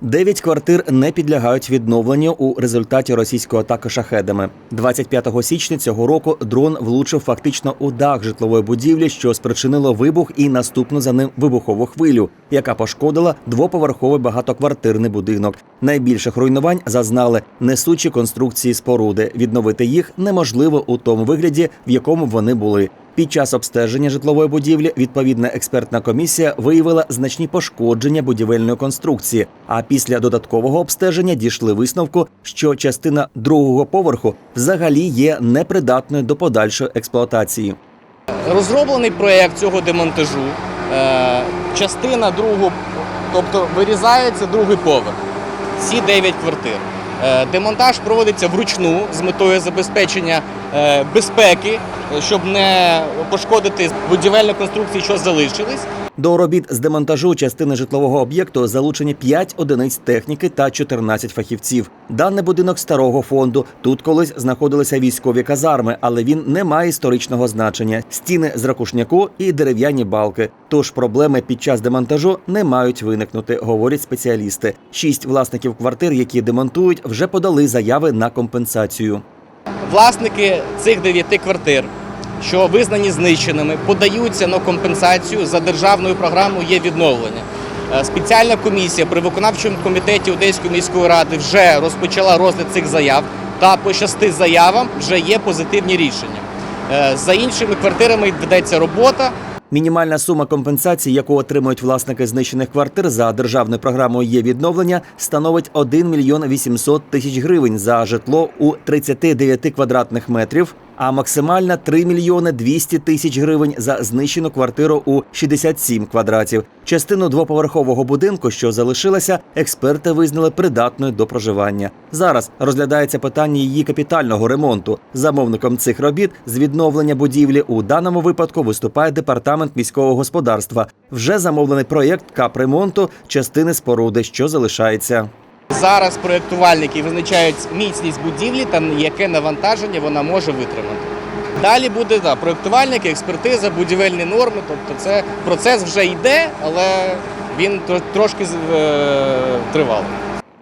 Дев'ять квартир не підлягають відновленню у результаті російської атаки шахедами. 25 січня цього року дрон влучив фактично у дах житлової будівлі, що спричинило вибух і наступну за ним вибухову хвилю, яка пошкодила двоповерховий багатоквартирний будинок. Найбільших руйнувань зазнали несучі конструкції споруди. Відновити їх неможливо у тому вигляді, в якому вони були. Під час обстеження житлової будівлі відповідна експертна комісія виявила значні пошкодження будівельної конструкції. А після додаткового обстеження дійшли висновку, що частина другого поверху взагалі є непридатною до подальшої експлуатації. Розроблений проєкт цього демонтажу. Е, Частина другого, тобто вирізається другий поверх. Всі 9 квартир. Е, Демонтаж проводиться вручну з метою забезпечення безпеки, е, щоб не пошкодити будівельні конструкції, що залишились. До робіт з демонтажу частини житлового об'єкту залучені 5 одиниць техніки та 14 фахівців. Даний будинок старого фонду. Тут колись знаходилися військові казарми, але він не має історичного значення. Стіни з ракушняку і дерев'яні балки. Тож проблеми під час демонтажу не мають виникнути, говорять спеціалісти. Шість власників квартир, які демонтують, вже подали заяви на компенсацію. Власники цих дев'яти квартир, що визнані знищеними, подаються на компенсацію за державною програмою є відновлення. Е, Спеціальна комісія при виконавчому комітеті Одеської міської ради вже розпочала розгляд цих заяв. Та по шести заявам вже є позитивні рішення. Е, За іншими квартирами ведеться робота. Мінімальна сума компенсації, яку отримують власники знищених квартир за державною програмою є відновлення, становить 1 мільйон 800 тисяч гривень за житло у 39 квадратних метрів, а максимальна 3 мільйони 200 тисяч гривень за знищену квартиру у 67 квадратів. Частину двоповерхового будинку, що залишилася, експерти визнали придатною до проживання. Зараз розглядається питання її капітального ремонту. Замовником цих робіт з відновлення будівлі у даному випадку виступає департамент міського господарства. Вже замовлений проєкт капремонту частини споруди, що залишається. Зараз проєктувальники визначають міцність будівлі та яке навантаження вона може витримати. Далі буде да, проєктувальники, експертиза, будівельні норми. Тобто це процес вже йде, але він трошки е, тривалий.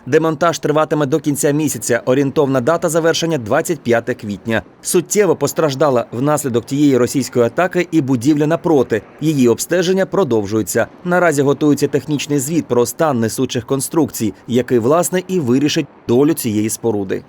Демонтаж триватиме до кінця місяця. Орієнтовна дата завершення 25 квітня. Суттєво постраждала внаслідок тієї російської атаки і будівля напроти. Її обстеження продовжується. Наразі готується технічний звіт про стан несучих конструкцій, який власне і вирішить долю цієї споруди.